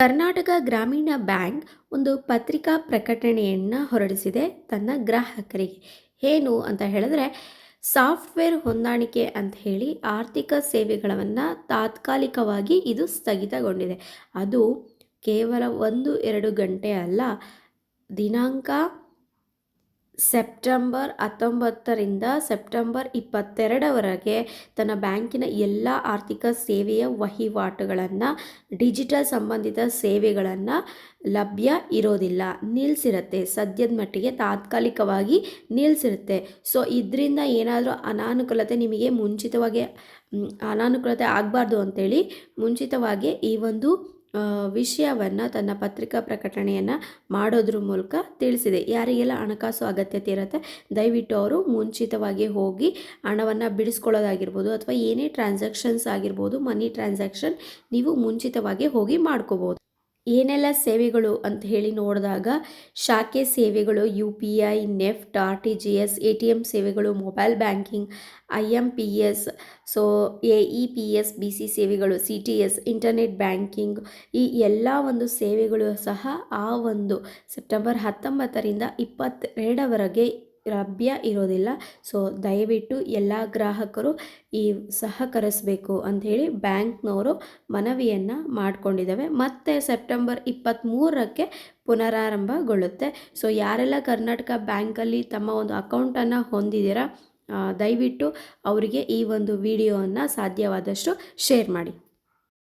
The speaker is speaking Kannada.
ಕರ್ನಾಟಕ ಗ್ರಾಮೀಣ ಬ್ಯಾಂಕ್ ಒಂದು ಪತ್ರಿಕಾ ಪ್ರಕಟಣೆಯನ್ನು ಹೊರಡಿಸಿದೆ ತನ್ನ ಗ್ರಾಹಕರಿಗೆ. ಏನು ಅಂತ ಹೇಳಿದ್ರೆ, ಸಾಫ್ಟ್ವೇರ್ ಹೊಂದಾಣಿಕೆ ಅಂತ ಹೇಳಿ ಆರ್ಥಿಕ ಸೇವೆಗಳನ್ನು ತಾತ್ಕಾಲಿಕವಾಗಿ ಇದು ಸ್ಥಗಿತಗೊಂಡಿದೆ. ಅದು ಕೇವಲ ಒಂದು ಎರಡು ಗಂಟೆ ಅಲ್ಲ, ದಿನಾಂಕ ಸೆಪ್ಟೆಂಬರ್ ಹತ್ತೊಂಬತ್ತರಿಂದ ಸೆಪ್ಟೆಂಬರ್ ಇಪ್ಪತ್ತೆರಡರವರೆಗೆ ತನ್ನ ಬ್ಯಾಂಕಿನ ಎಲ್ಲ ಆರ್ಥಿಕ ಸೇವೆಯ ವಹಿವಾಟುಗಳನ್ನು, ಡಿಜಿಟಲ್ ಸಂಬಂಧಿತ ಸೇವೆಗಳನ್ನು ಲಭ್ಯ ಇರೋದಿಲ್ಲ. ನಿಲ್ಲಿಸಿರುತ್ತೆ ಸದ್ಯದ ಮಟ್ಟಿಗೆ ತಾತ್ಕಾಲಿಕವಾಗಿ ನಿಲ್ಲಿಸಿರುತ್ತೆ ಸೊ ಇದರಿಂದ ಏನಾದರೂ ಅನಾನುಕೂಲತೆ ನಿಮಗೆ ಮುಂಚಿತವಾಗಿ ಅನಾನುಕೂಲತೆ ಆಗಬಾರ್ದು ಅಂತೇಳಿ ಮುಂಚಿತವಾಗಿ ಈ ಒಂದು ವಿಷಯವನ್ನು ತನ್ನ ಪತ್ರಿಕಾ ಪ್ರಕಟಣೆಯನ್ನು ಮಾಡೋದ್ರ ಮೂಲಕ ತಿಳಿಸಿದೆ. ಯಾರಿಗೆಲ್ಲ ಹಣಕಾಸು ಅಗತ್ಯತೆ ಇರುತ್ತೆ ದಯವಿಟ್ಟು ಅವರು ಮುಂಚಿತವಾಗಿ ಹೋಗಿ ಹಣವನ್ನು ಬಿಡಿಸ್ಕೊಳ್ಳೋದಾಗಿರ್ಬೋದು ಅಥವಾ ಏನೇ ಟ್ರಾನ್ಸಾಕ್ಷನ್ಸ್ ಆಗಿರ್ಬೋದು ಮನಿ ಟ್ರಾನ್ಸಾಕ್ಷನ್ ನೀವು ಮುಂಚಿತವಾಗಿ ಹೋಗಿ ಮಾಡ್ಕೋಬೋದು. ಏನೆಲ್ಲ ಸೇವೆಗಳು ಅಂತ ಹೇಳಿ ನೋಡಿದಾಗ ಶಾಖೆ ಸೇವೆಗಳು, U P I, NEFT, R T G S, A T M ಸೇವೆಗಳು, mobile banking, I M P S, so, A E P S, B C ಸೇವೆಗಳು, C T S, internet banking ಈ ಎಲ್ಲ ಒಂದು ಸೇವೆಗಳು ಸಹ ಆ ಒಂದು ಸೆಪ್ಟೆಂಬರ್ ಹತ್ತೊಂಬತ್ತರಿಂದ ಇಪ್ಪತ್ತೆರಡರವರೆಗೆ ಲಭ್ಯ ಇರೋದಿಲ್ಲ. ಸೊ ದಯವಿಟ್ಟು ಎಲ್ಲ ಗ್ರಾಹಕರು ಈ ಸಹಕರಿಸಬೇಕು ಅಂಥೇಳಿ ಬ್ಯಾಂಕ್ನವರು ಮನವಿಯನ್ನು ಮಾಡಿಕೊಂಡಿದ್ದಾವೆ. ಮತ್ತು ಸೆಪ್ಟೆಂಬರ್ ಇಪ್ಪತ್ತ್ಮೂರಕ್ಕೆ ಪುನರಾರಂಭಗೊಳ್ಳುತ್ತೆ. ಸೊ ಯಾರೆಲ್ಲ ಕರ್ನಾಟಕ ಬ್ಯಾಂಕಲ್ಲಿ ತಮ್ಮ ಒಂದು ಅಕೌಂಟನ್ನು ಹೊಂದಿದ್ದೀರಾ ದಯವಿಟ್ಟು ಅವರಿಗೆ ಈ ಒಂದು ವಿಡಿಯೋವನ್ನು ಸಾಧ್ಯವಾದಷ್ಟು ಶೇರ್ ಮಾಡಿ.